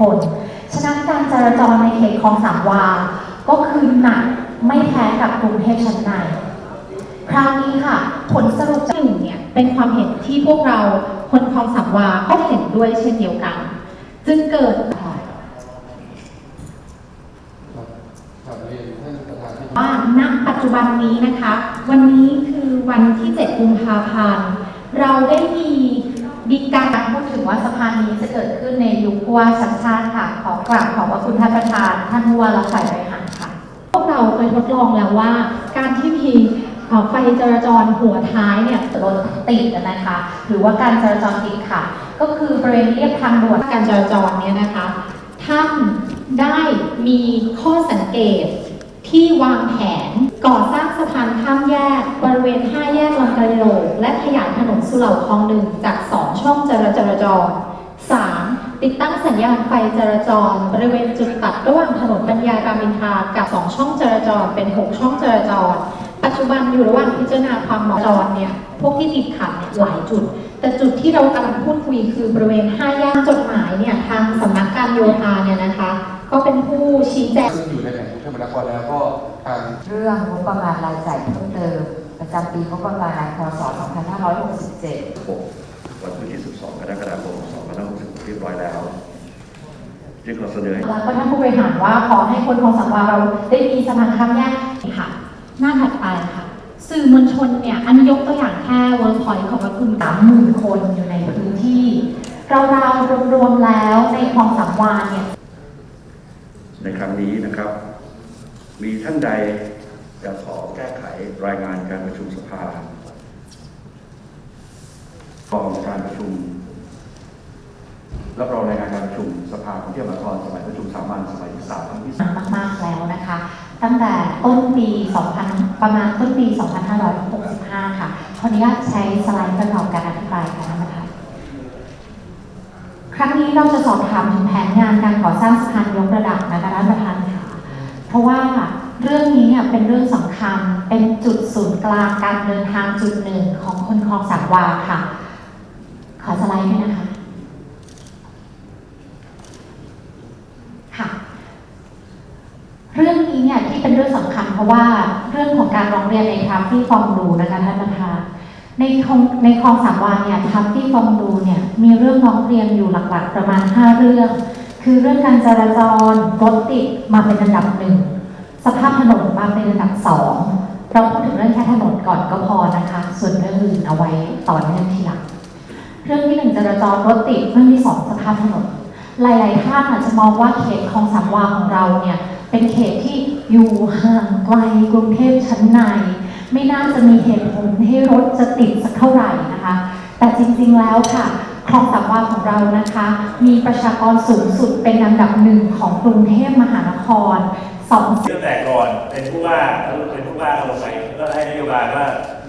คน ฉะนั้นการจราจรในเขตคลองสามวา ก็คือหนักไม่แพ้กับกรุงเทพชั้นใน คราวนี้ค่ะ ผลสรุปหนึ่งเนี่ยเป็นความเห็นที่พวกเราคนคลองสามวาก็เห็นด้วยเช่นเดียวกัน จึงเกิดว่าณปัจจุบันนี้นะคะ วันนี้คือวันที่ 7 กุมภาพันธ์ เราได้มี ดีการพูดถึงว่าสะพานนี้จะเกิดขึ้นในยุคผู้ว่าชัดชาติค่ะ ขอกราบขอบพระคุณท่านประธาน ท่านผู้ว่าและฝ่ายบริหารค่ะ พวกเราเคยทดลองแล้วว่า การที่มีไฟจราจรหัวท้ายเนี่ยรถติดนะคะ หรือว่าการจราจรติดค่ะก็คือบริเวณเรียบทางด่วนการจราจรเนี่ยนะคะท่านได้มีข้อสังเกตที่วางแผน ก่อสร้างสะพานข้ามแยก บริเวณ 5 แยกลำกระโหลกและขยายถนนสุเหร่าคลองหนึ่งจาก 2 ช่องจราจรจร 3. ติดตั้งสัญญาณไฟจราจร บริเวณจุดตัดระหว่างถนนปัญญารามอินทรากับ 2 ช่องจราจรเป็น 6 ช่องจราจร ปัจจุบันอยู่ระหว่างพิจารณาความเหมาะสมเนี่ยพวกที่ติดขัดเนี่ยหลายจุด แต่จุดที่เรากำลังพูดคุยคือบริเวณ 5 แยกจดหมายเนี่ยทางสำนักการโยธาเนี่ยนะคะ ก็เป็นผู้ชี้แจงซึ่งอยู่ในแหล่งกรุงเทพมหานครแล้วก็ ทางเรื่องงบประมาณรายจ่ายเพิ่มเติม ประจำปีงบประมาณพศ 2567 6วันที่12กรกฎาคม2566เรียบร้อยแล้วจึงขอเสนอให้แล้วก็ท่านผู้บริหารว่าขอให้คนของสังวาเราได้มีสะพานข้ามแยกค่ะ หน้าถัดไปค่ะ สื่อมวลชนเนี่ยอันยกตัวอย่างแค่เวิร์กพอยต์ของพระคุณสามหมื่นคนอยู่ในพื้นที่ เราๆรวมๆแล้วในคลองสามวาเนี่ยในครั้งนี้นะครับ มีท่านใดจะขอแก้ไขรายงานการประชุมสภากองการประชุมรับรองรายงานการประชุมสภากรุงเทพมหานครสมัยประชุมสามัญสมัยที่สามครั้งที่สามมากๆแล้วนะคะ ตั้งแต่ต้นปี 2000 ประมาณต้นปี 2565 ค่ะขออนุญาตใช้สไลด์ประกอบการอธิบายค่ะท่านประธานครั้งนี้เราจะสอบถามถึงแผนงานการก่อสร้างสะพานยกระดับนะคะท่านประธาน เพราะว่าเรื่องนี้เนี่ยเป็นเรื่องสำคัญ เป็นจุดศูนย์กลางการเดินทางจุดหนึ่งของคนคลองสามวาค่ะ ขอสไลด์ด้วยนะคะ ค่ะ เรื่องนี้เนี่ยที่เป็นเรื่องสำคัญ เพราะว่าเรื่องของการร้องเรียนในทามที่ฟองดูนะคะท่านประธานในคลองในคลองสามวาเนี่ยทาที่ฟองดูเนี่ยมีเรื่องร้องเรียนอยู่หลักๆประมาณ 5 เรื่อง คือเรื่องการจราจรรถติดมาเป็นอันดับหนึ่งสภาพถนนมาเป็นอันดับสองเราพูดถึงเรื่องแค่ถนนก่อนก็พอนะคะ ส่วนเรื่องอื่นเอาไว้ต่อเนื่องทีหลังเรื่องที่หนึ่งจราจรรถติดเรื่องที่สองสภาพถนนหลาย ๆ ท่านอาจจะมองว่าเขตคลองสามวาของเราเนี่ยเป็นเขตที่อยู่ห่างไกลกรุงเทพชั้นใน ไม่น่าจะมีเหตุผลให้รถจะติดสักเท่าไหร่นะคะ แต่จริง ๆ แล้วค่ะ คลองสามวาของเรานะคะ มีประชากรสูงสุดเป็นอันดับหนึ่งของกรุงเทพมหานครสองตั้งแต่ก่อนเป็นผู้ว่าเป็นผู้ว่าลงไปก็ให้นโยบายว่า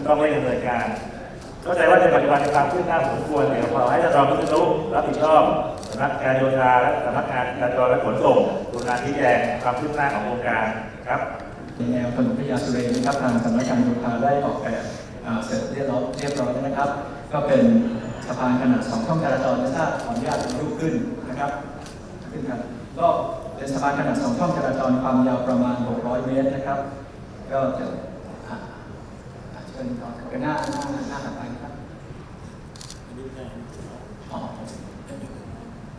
ต้องเร่งดำเนินการเข้าใจว่าในปัจจุบันมีความคืบหน้าพอสมควรเดี๋ยวขอให้ท่านรองผู้รู้รับผิดชอบสำนักการโยธาและสำนักงานการจราจรและขนส่งดูงานชี้แจงความคืบหน้าของโครงการครับแนวถนนพญาสุเรนนะครับทางสำนักงานโยธาได้ออกแบบอ่าเสร็จเรียบร้อยเรียบร้อยแล้วนะครับ ก็เป็นสะพานขนาดสองช่องจราจรนะถ้าขออนุญาตรูปขึ้นนะครับขึ้นครับก็เป็นสะพานขนาดสองช่องจราจรความยาวประมาณ 600 เมตรนะครับ ก็จะเชิญต่อเป็นหน้าหน้าหน้าถัดไปนะครับอ๋อ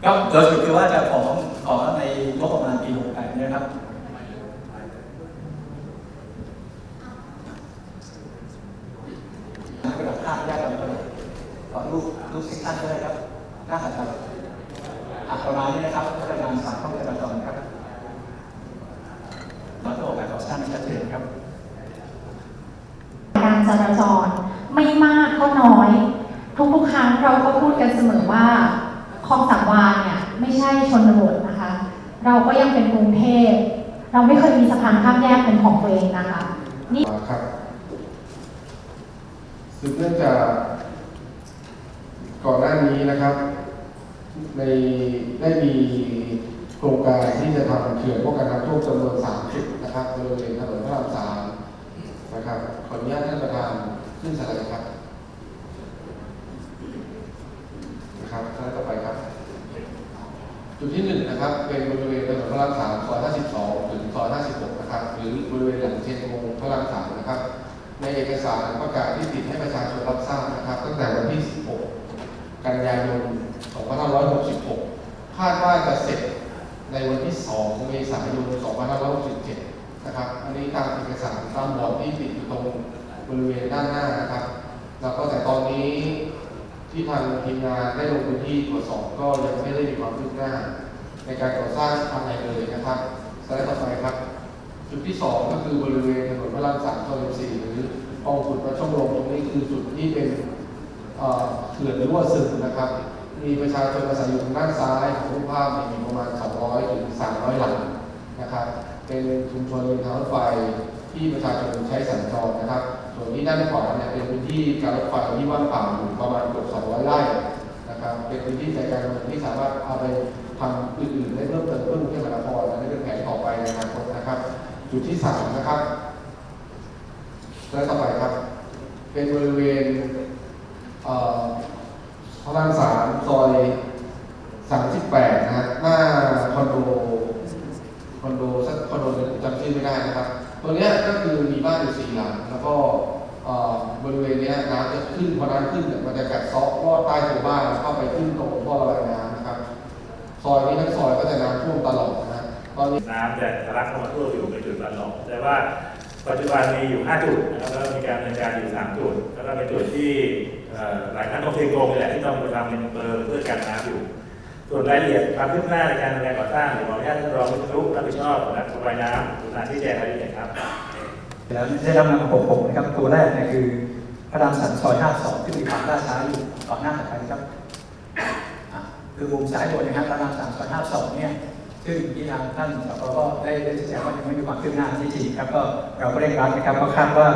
ก็โดยสรุปคือว่าจะขอขอในงบประมาณปี 68เนี่ยครับกระดาษภาพแยกกันไปเลย ขอรูปรูปซิกชันด้วยครับหน้าถัดไปอะประมาณนี้นะครับก็จะงานสามช่องจราจรครับมาตัวแบบก่อสร้างชัดเจนครับการจราจรไม่มากก็น้อย ทุกๆครั้งเราก็พูดกันเสมอว่าคลองสามวาเนี่ยไม่ใช่ชนบทนะคะ เราก็ยังเป็นกรุงเทพเราไม่เคยมีสะพานข้ามแยกเป็นของตัวเองนะคะนี่ครับสืบเนื่องจาก ก่อนหน้านี้นะครับในได้มีโครงการที่จะทำเขื่อนป้องกันน้ำท่วมจำนวน3จุดนะครับบริเวณถนนพระรามสามนะครับขออนุญาตท่านประธานขึ้นสไลด์ครับนะครับท่านต่อไปครับ จุดที่หนึ่งนะครับ เป็นบริเวณถนนพระรามสามซอย52 ถึงซอย56 นะครับ หรือบริเวณหลังเชนโมงพระรามสามนะครับ ในเอกสารประกาศที่ติดให้ประชาชนรับทราบนะครับ ตั้งแต่วันที่ กันยายน 2566 คาดว่าจะเสร็จในวันที่ 2 เมษายน 2567 นะครับ อันนี้ตามเอกสารตามบอร์ดที่ติดอยู่ตรงบริเวณด้านหน้านะครับ แล้วก็แต่ตอนนี้ที่ทางทีมงานได้ลงพื้นที่ตรวจสอบก็ยังไม่ได้มีความคืบหน้า ในการก่อสร้างทางไหนเลยนะครับสไลด์ต่อไปครับ จุดที่สองก็คือบริเวณถนนพระรามสามซอยสี่หรือคลองขุดประช่องลมตรงนี้คือจุดที่เป็น เอ่อเขื่อนรั่วซึมนะครับ มีประชาชนอาศัยอยู่ทางด้านซ้ายของรูปภาพมีประมาณ 200ถึง300 หลังนะครับ เป็นชุมชนริมทางรถไฟที่ประชาชนใช้สัญจรนะครับ ส่วนที่ด้านขวาเนี่ยเป็นพื้นที่การรถไฟที่ว่างเปล่าอยู่ประมาณเกือบ200 ไร่นะครับ เป็นพื้นที่ใจกลางเมืองที่สามารถเอาไปทำอื่นๆได้เพิ่มเติมเพื่อกรุงเทพมหานครและนี่เป็นแผนต่อไปในอนาคตนะครับ จุดที่สามนะครับและต่อไปครับ เป็นบริเวณ พระรามสามซอยสามสิบแปดนะฮะหน้าคอนโดคอนโดสักคอนโดนึงจำชื่อไม่ได้นะครับตัวเนี้ยก็คือมีบ้านอยู่สี่หลังแล้วก็อ่อบริเวณเนี้ยน้ำจะขึ้นพอน้ำขึ้นเนี่ยมันจะกัดซาะลอดใต้ตัวบ้านแล้วเข้าไปขึ้นตรงท่อระบายน้ำนะครับซอยนี้ทั้งซอยก็จะน้ำท่วมตลอดนะฮะตอนนี้น้ำจะทะลักเข้ามาท่วมอยู่ในจุดละหลอกแต่ว่า ปัจจุบันมีอยู่ 5 จุดนะครับแล้วมีการดำเนินการอยู่ 3 จุด แล้วก็เป็นจุดที่หลายครั้งต้องเทโกงนี่แหละที่ต้องไปทำเป็นเบอร์เพื่อกันน้ำอยู่ ส่วนรายละเอียดความคืบหน้าในการดำเนินการก่อสร้างเดี๋ยวขออนุญาตท่านรองวิศนุรับผิดชอบนักระบายน้ำสถานที่แจ้งรายละเอียดครับแล้วได้รับนำมาปกนะครับตัวแรกเนี่ยคือพระรามสามซอย52ที่มีความล่าช้าอยู่ก่อนหน้าถัดไปนะครับคือมุมซ้ายบนนะครับพระรามสามซอย52เนี่ย ซึ่งที่ทางท่านสกก็ได้ได้ชี้แจงว่ายังไม่มีความคืบหน้าที่จริงครับก็เราก็เร่งรัดนะครับก็คาดว่า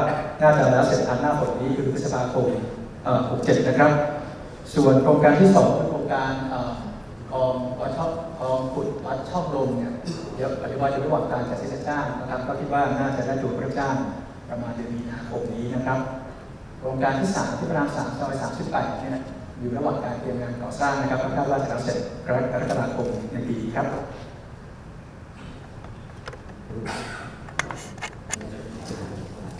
น่าจะแล้วเสร็จทันหน้าฝนนี้คือพฤษภาคมเอ่อ67 นะครับ ส่วนโครงการที่สองคือโครงการเอ่อคลองวัดช่องคลองขุดวัดช่องลมเนี่ยเดี๋ยวปัจจุบันอยู่ระหว่างการจัดซื้อจัดจ้างนะครับ ก็คิดว่าน่าจะได้ตัวรับจ้างประมาณเดือนมีนาคมนี้นะครับโครงการที่สามที่พระรามสามซอย38เนี่ยอยู่ระหว่างการเตรียมงานก่อสร้างนะครับคาดว่าจะแล้วเสร็จกรกฎาคมในปีนี้ครับ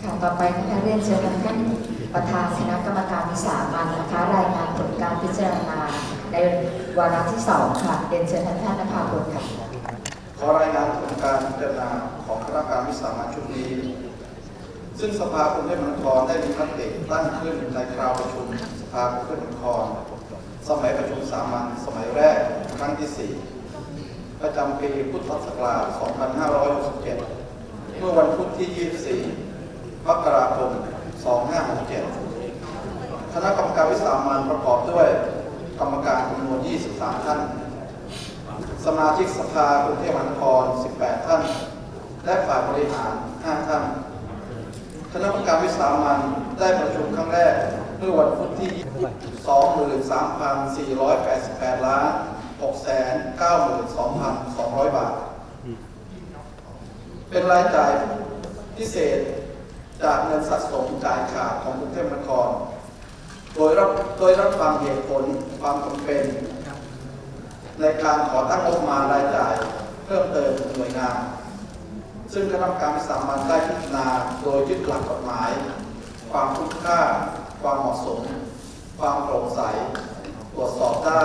ค่ะต่อไปนะคะเรียนเชิญท่านประธานคณะกรรมการวิสามัญนะคะรายงานผลการพิจารณาในวาระที่สองค่ะเรียนเชิญท่านท่านนภาพลค่ะขอรายงานผลการพิจารณาของคณะกรรมการวิสามัญชุดนี้ ซึ่งสภากรุงเทพมหานครได้มีมติตั้งขึ้นในคราวประชุมสภากรุงเทพมหานครสมัยประชุมสามัญสมัยแรกครั้งที่4 ประจำปีพุทธศักราช 2567 เมื่อวันพุธที่ 24มกราคม 2567 คณะกรรมการวิสามัญประกอบด้วยกรรมการจำนวน 23 ท่าน สมาชิกสภากรุงเทพมหานคร 18 ท่าน และฝ่ายบริหาร 5 ท่าน คณะกรรมการวิสามัญได้ประชุมครั้งแรก เมื่อวันพุธที่ 23,488 ล้าน 692,200 บาท เป็นรายจ่ายพิเศษจากเงินสะสมจ่ายขาดของกรุงเทพมหานคร โดยรับโดยรับฟังเหตุผลความจำเป็น ในการขอตั้งงบประมาณรายจ่ายเพิ่มเติมหน่วยงาน ซึ่งคณะกรรมการวิสามัญได้พิจารณาโดยยึดหลักกฎหมาย ความคุ้มค่า ความเหมาะสม ความโปร่งใส ตรวจสอบได้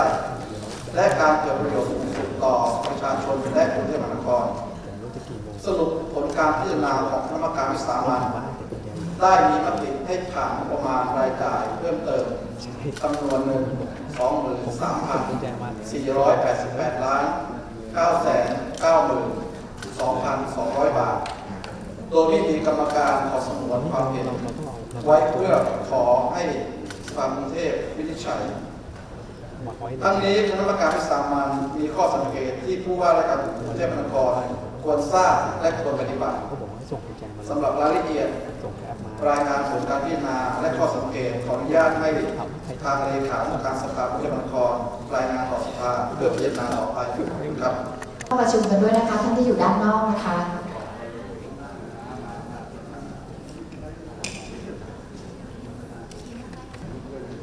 และการเกิดประโยชน์สูงสุดต่อประชาชนและกรุงเทพมหานคร สรุปผลการพิจารณาของคณะกรรมการวิสามัญได้มีมติให้ผ่านประมาณรายจ่ายเพิ่มเติมจำนวนหนึ่งสองหมื่นสามพันสี่ร้อยแปดสิบแปดล้านเก้าแสนเก้าหมื่นสองพันสองร้อยบาท โดยที่มีกรรมการขอสงวนความเห็นไว้เพื่อขอให้สภากรุงเทพวินิจฉัย ทั้งนี้คณะกรรมการวิสามัญมีข้อสังเกตที่ผู้ว่าราชการกรุงเทพมหานครควรทราบและควรปฏิบัติสำหรับรายละเอียดรายงานผลการพิจารณาและข้อสังเกตขออนุญาตให้ทางเลขาธิการสภากรุงเทพมหานครรายงานต่อสภาเพื่อพิจารณาต่อไปครับเข้าประชุมกันด้วยนะคะท่านที่อยู่ด้านนอกนะคะ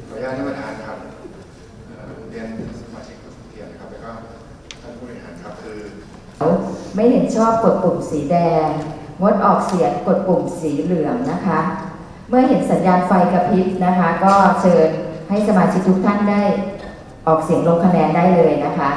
ขออนุญาตท่านประธานครับเอ่อเรียนสมาชิกทุกเกียรตินะครับ แล้วก็ท่านผู้บริหารครับคือ ไม่เห็นชอบกดปุ่มสีแดง งดออกเสียงกดปุ่มสีเหลืองนะคะ เมื่อเห็นสัญญาณไฟกระพริบนะคะ ก็เชิญให้สมาชิกทุกท่านได้ออกเสียงลงคะแนนได้เลยนะคะ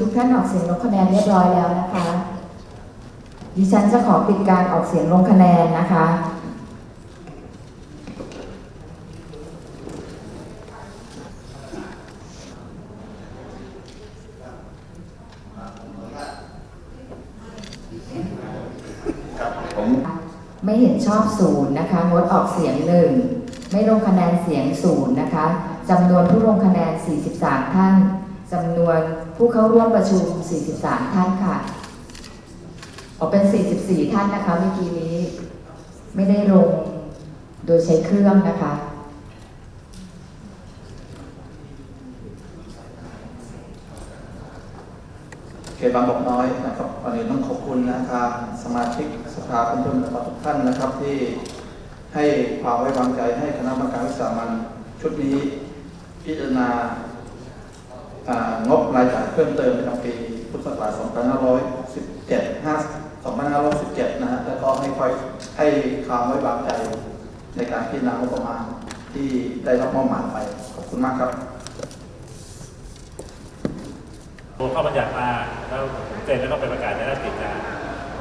ทุกท่านออกเสียงลงคะแนนเรียบร้อยแล้วนะคะ ดิฉันจะขอปิดการออกเสียงลงคะแนนนะคะ ผมไม่เห็นชอบศูนย์นะคะ งดออกเสียงหนึ่ง ไม่ลงคะแนนเสียงศูนย์นะคะจำนวนผู้ลงคะแนน 43 ท่านจำนวน ผู้เข้าร่วมประชุม 43 ท่านค่ะออกเป็น 44 ท่านนะคะเมื่อกี้นี้ ไม่ได้ลงโดยใช้เครื่องนะคะ เขตบางกอกน้อยนะครับวันนี้ต้องขอบคุณนะครับสมาชิกสภาเป็นทุนทุกท่านนะครับที่ให้ความไว้วางใจให้คณะกรรมการวิสามันชุดนี้พิจารณา งบรายจ่ายเพิ่มเติมประจำปีพุทธศักราช 2517 2517 นะฮะแล้วก็ให้ค่อยให้ความไว้วางใจในการพิจารณางบประมาณที่ได้รับมอบหมายไป ขอบคุณมากครับตัวข้อบัญญัติมาแล้วเซ็นแล้วก็ไปประกาศในราชกิจจา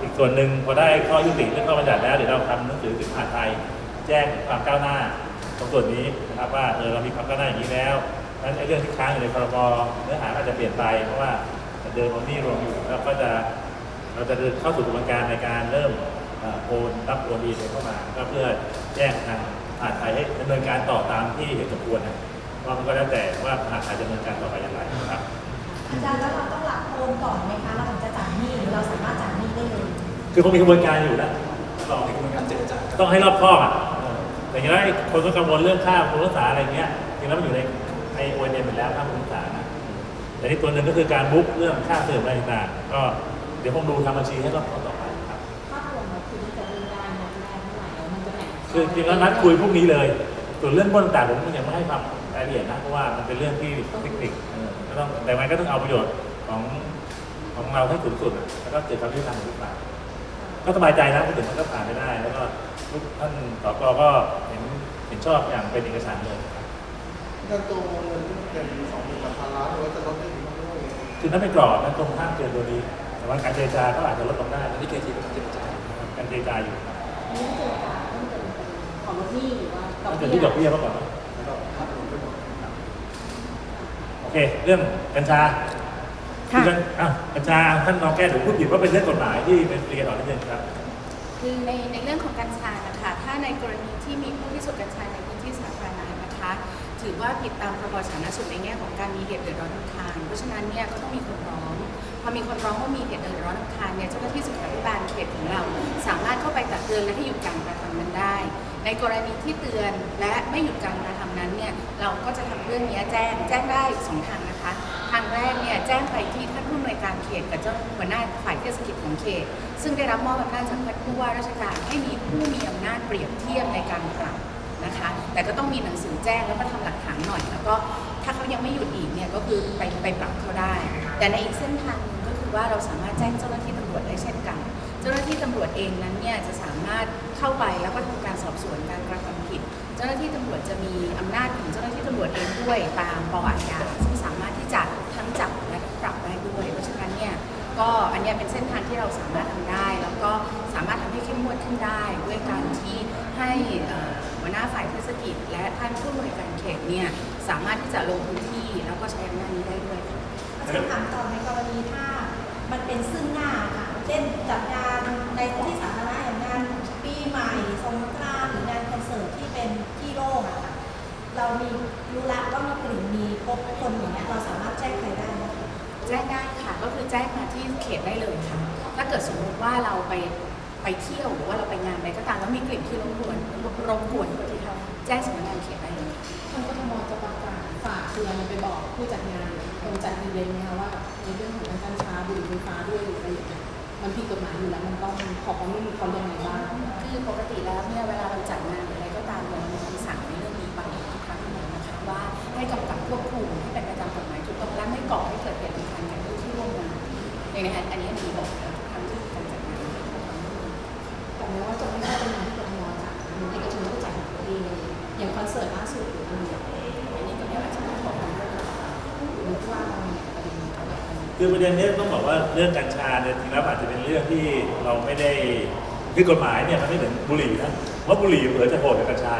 อีกส่วนหนึ่งพอได้ข้อยุติเรื่องข้อบัญญัติแล้วเดี๋ยวเราทำหนังสือถึงมหาดไทย แจ้งความก้าวหน้าตรงส่วนนี้นะครับว่าเออเรามีความก้าวหน้าอย่างนี้แล้ว นั้นไอ้เรื่องที่ค้างอยู่ในพรบเนื้อหาอาจจะเปลี่ยนไป เพราะว่าเดิมมันนี่รวมอยู่แล้วก็จะเราจะเดินเข้าสู่กระบวนการในการเริ่มเอ่อโอนรับโอนดีเข้ามา ก็เพื่อแจ้งทางมหาดไทยให้ดำเนินการต่อตามที่เห็นสมควรนะว่ามันก็แล้วแต่ว่ามหาดไทยจะดำเนินการต่อไปอย่างไรนะครับอาจารย์แล้วเราต้องหลักโอนก่อนไหมคะเราถึงจะจ่ายหนี้หรือเราสามารถจ่ายหนี้ได้เลยคือเขามีกระบวนการอยู่นะลองในกระบวนการเจรจาต้องให้รอบคอบอะเออแต่อย่างไรคนก็กังวลเรื่องค่าบำรุงรักษาอะไรเงี้ยจริงแล้วมันอยู่ใน ไอโอเอ็นหมดแล้วค่าบำรุงรักษานะแต่ที่ตัวหนึ่งก็คือการบุ๊กเรื่องค่าเสื่อมอะไรต่างๆก็เดี๋ยวผมดูทำบัญชีให้รอบคอบต่อไปครับภาพรวมเราคือจะเดินได้หมดแรกเท่าไหร่แล้วมันจะแบ่งคือจริงแล้วนัดคุยพรุ่งนี้เลยส่วนเรื่องต้นต่างๆผมยังไม่ให้ความรายละเอียดนะเพราะว่ามันเป็นเรื่องที่เทคนิคเออก็ต้องแต่มันก็ต้องเอาประโยชน์ของของเราให้สูงสุดอะแล้วก็เกิดความยุติธรรมทุกฝ่ายก็สบายใจนะพูดถึงมันก็ผ่านไปได้ แล้วก็ทุกท่านสกก็เห็นเห็นชอบอย่างเป็นเอกสารเลย เงินตัวเงินที่มันเป็นสองหมื่นพันล้านเราจะลดได้ถึงเท่าไหร่คือนั้นเป็นกรอบนั้นตรงข้ามเกินตัวนี้ แต่ว่าการเจรจาก็อาจจะลดลงได้อันนี้เคทีเจรจาการเจรจาอยู่นี่เจอจ่ายต้องเจอของลดหนี้หรือว่าดอกต้องเกิเบี้ดยที่ดอกเบี้ยมาก่อนนะแล้วก็ภาพรวมไปก่อนครับโอเค เรื่องกัญชาค่ะเรื่องอะกัญชาท่านรองแก้เดี๋ยวพูดผิดว่าเป็นเรื่องกฎหมายที่เป็นเรียนต่อนิดนึงครับ คือในในเรื่องของกัญชานะคะ ถ้าในกรณีที่มีผู้ที่สูบกัญชาในพื้นที่สาธารณะนะคะ ถือว่าผิดตามพรบสาธารณสุขในแง่ของการมีเหตุเดือดร้อนรำคาญเพราะฉะนั้นเนี่ยก็ต้องมีคนร้อง พอมีคนร้องว่ามีเหตุเดือดร้อนรำคาญเนี่ยเจ้าหน้าที่สุขาภิบาลเขตของเรา สามารถเข้าไปตักเตือนและให้หยุดการกระทำนั้นได้ ในกรณีที่เตือนและไม่หยุดการกระทำนั้นเนี่ยเราก็จะทำเรื่องนี้แจ้งแจ้งได้สองทางนะคะ ทางแรกเนี่ยแจ้งไปที่ท่านผู้อำนวยการเขตกับเจ้าหัวหน้าฝ่ายเทศกิจของเขต ซึ่งได้รับมอบอำนาจจากท่านผู้ว่าราชการให้มีผู้มีอำนาจเปรียบเทียบในการปรับ นะคะ แต่ก็ต้องมีหนังสือแจ้งแล้วก็ทำหลักฐานหน่อย แล้วก็ถ้าเขายังไม่หยุดอีกเนี่ยก็คือไปไปปรับเขาได้ แต่ในอีกเส้นทางนึงก็คือว่าเราสามารถแจ้งเจ้าหน้าที่ตำรวจได้เช่นกัน เจ้าหน้าที่ตำรวจเองนั้นเนี่ยจะสามารถเข้าไปแล้วก็ทำการสอบสวนการกระทำผิด เจ้าหน้าที่ตำรวจจะมีอำนาจของเจ้าหน้าที่ตำรวจเองด้วยตามปอาญา ก็อันนี้เป็นเส้นทางที่เราสามารถทำได้ แล้วก็สามารถทำให้เข้มงวดขึ้นได้ ด้วยการที่ให้หัวหน้าฝ่ายเทศกิจ และท่านผู้บริการเขตเนี่ยสามารถที่จะลงพื้นที่แล้วก็ใช้อำนาจนี้ได้ด้วยคำถามต่อในกรณีถ้ามันเป็นซึ่งหน้าค่ะเช่นจัดงานในที่สาธารณะอย่างงานปีใหม่สงกรานต์หรืองานคอนเสิร์ตที่เป็นที่โล่งอะค่ะเรามีรู้ละว่ามีกลิ่นมีพบคนอย่างเงี้ยเราสามารถแจ้งใครได้ไหม แจ้งได้ค่ะ ก็คือแจ้งมาที่เขตได้เลยค่ะ ถ้าเกิดสมมติว่าเราไปไปเที่ยวหรือว่าเราไปงานใดก็ตามแล้วมีกลิ่นที่รบกวนรบกวนที่เขาแจ้งสำนักงานเขตได้เลยทางกทมจะประกาศฝากเตือนไปบอกผู้จัดงานคนจัดอีเวนต์นะคะว่าในเรื่องของการกัญชาบุหรี่ไฟฟ้าด้วยหรืออะไรอย่างเงี้ยมันผิดกฎหมายอยู่แล้วมันต้องขอความร่วมมือเขายังไงบ้างคือปกติแล้วเนี่ยเวลาเราจัดงานหรืออะไรก็ตามเนี่ยเรามีคำสั่งในเรื่องนี้ไปทุกครั้งอยู่แล้วนะคะว่าให้กำกับควบคุมให้เป็นไปตามกฎหมายถูกต้องและไม่ก่อให้เกิดเหตุ ในในอันนี้มีบอกแล้วทุกครั้งที่การจัดงานแต่แม้ว่าจะไม่ใช่เป็นงานที่กทมจัดหรือเอกชนก็จัดของตัวเองอย่างคอนเสิร์ตล่าสุดหรืออะไรอย่างเงี้ยอันนี้ก็เนี่ยอาจจะต้องขอความร่วมมือหรือว่าเราเนี่ยประเด็นนี้เนี้คือประเด็นนี้ต้องบอกว่าเรื่องกัญชาเนี่ยจริงแล้วอาจจะเป็นเรื่องที่เราไม่ได้คือกฎหมายเนี่ยมันไม่เหมือนบุหรี่นะเพราะบุหรี่เผื่อจะโหดกว่ากัญชา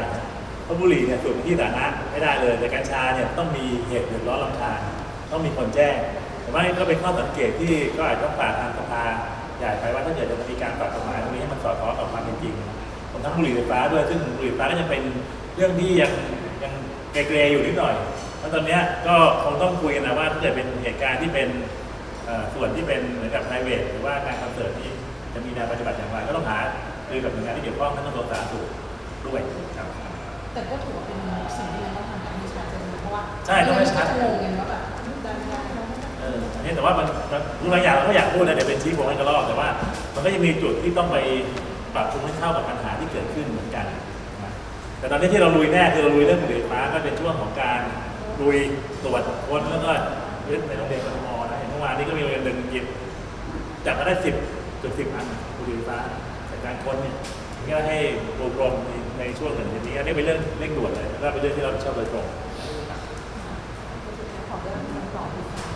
เพราะบุหรี่เนี่ยสูบในที่สาธารณะไม่ได้เลยแต่กัญชาเนี่ยต้องมีเหตุเดือดร้อนรำคาญต้องมีคนแจ้ง แต่ว่าก็เป็นข้อสังเกตที่ก็อาจจะต้องฝากทางสภาใหญ่ไปว่าถ้าเกิดจะมีการปรับกฎหมายตรงนี้ให้มันสอดคล้องกับความเป็นจริงของทั้งบุหรี่ไฟฟ้าด้วยซึ่งบุหรี่ไฟฟ้าก็ยังเป็นเรื่องที่ยังยังเกรๆอยู่นิดหน่อยแล้วตอนเนี้ยก็คงต้องคุยกันนะว่าถ้าเกิดเป็นเหตุการณ์ที่เป็นเอ่อส่วนที่เป็นเหมือนกับ private หรือว่าการคอนเสิร์ตนี้จะมีแนวปฏิบัติอย่างไรก็ต้องหาคือกับหน่วยงานที่เกี่ยวข้องทั้งกระทรวงสาธารณสุขด้วยครับแต่ก็ถือว่าเป็นสิ่งที่มันต้องทำกันให้ชัดเจนนะเพราะว่าใช่ต้องให้ชัดจะงงกันว่าแบบ อันนี้แต่ว่ามันบางอย่างเราก็อยากพูดนะเดี๋ยวเป็นชี้โพงให้กระรอกแต่ว่า มันก็จะมีจุดที่ต้องไปปรับปรุงให้เข้ากับปัญหาที่เกิดขึ้นเหมือนกันนะแต่ตอนนี้ที่เราลุยแน่คือเราลุยเรื่องบุหรี่ไฟฟ้าก็เป็นช่วงของการลุยตรวจค้นแล้วก็ยึดในโรงเรียนกทมนะเห็นเมื่อวานนี้ก็มีโรงเรียนหนึ่งหยิบจับมาได้สิบเกือบสิบอันบุหรี่ไฟฟ้าจากการค้นเนี่ยก็ให้ปูพรมในช่วงหนึ่งนนี้อันนี้เป็นเรื่องเร่งด่วนเลยแล้วเป็นเรื่องที่เราชอบโดยตรงขอเรื่องคำตอบอีกค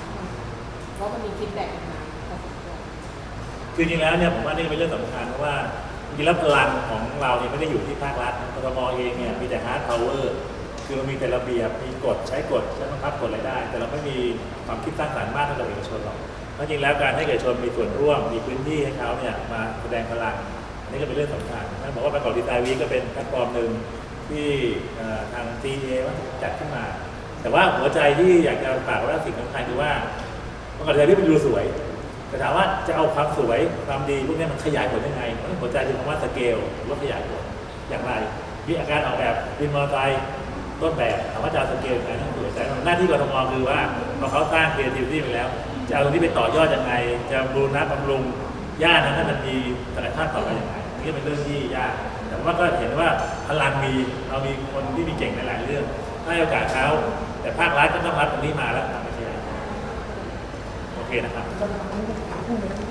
รั้งว่ามันมีฟีดแบ็กมาพอสมควรคือจริงแล้วเนี่ยผมว่านี่เป็นเรื่องสำคัญเพราะว่าจริงแล้วพลังของเราเนี่ยไม่ได้อยู่ที่ภาครัฐกทมเองเนี่ยมีแต่ฮาร์ดพาวเวอร์คือเรามีแต่ระเบียบมีกฎใช้กฎใช้บังคับกฎอะไรได้ แต่เราไม่มีความคิดสร้างสรรค์มากเท่ากับเอกชนหรอกเพราะจริงแล้วการให้เอกชนมีส่วนร่วมมีพื้นที่ให้เขาเนี่ยมาแสดงพลังอันนี้ก็เป็นเรื่องสำคัญท่านบอกว่าประกอบดีไซน์วีก็เป็นแพลตฟอร์มหนึ่งที่ทาง CA ว่าจัดขึ้นมา แต่ว่าหัวใจที่อยากจะฝากว่าสิ่งสำคัญคือว่า ประกอบดีไซน์วีมันดูสวย แต่ถามว่าจะเอาความสวยความดีพวกนี้มันขยายผลยังไงหัวใจคือคำว่าสเกลหรือว่าขยายผลอย่างไรมีอาการออกแบบวินมอเตอร์ไซค์ต้นแบบถามว่าจะเอาสเกลยังไงให้สวยแต่หน้าที่กทมคือว่าพอเขาสร้าง creativity ไปแล้ว จะเอาตรงนี้ไปต่อยอดยังไง จะบูรณะบำรุงย่านนั้นให้มันมีศักยภาพต่อไปยังไงนี่เป็นเรื่องที่ยาก แต่ว่าก็เห็นว่าพลังมีเรามีคนที่มีเก่งในหลายเรื่องให้โอกาสเขาแต่ภาครัฐก็ต้องรับตรงนี้มาแล้วทำไปขยายผลโอ เคนะครับ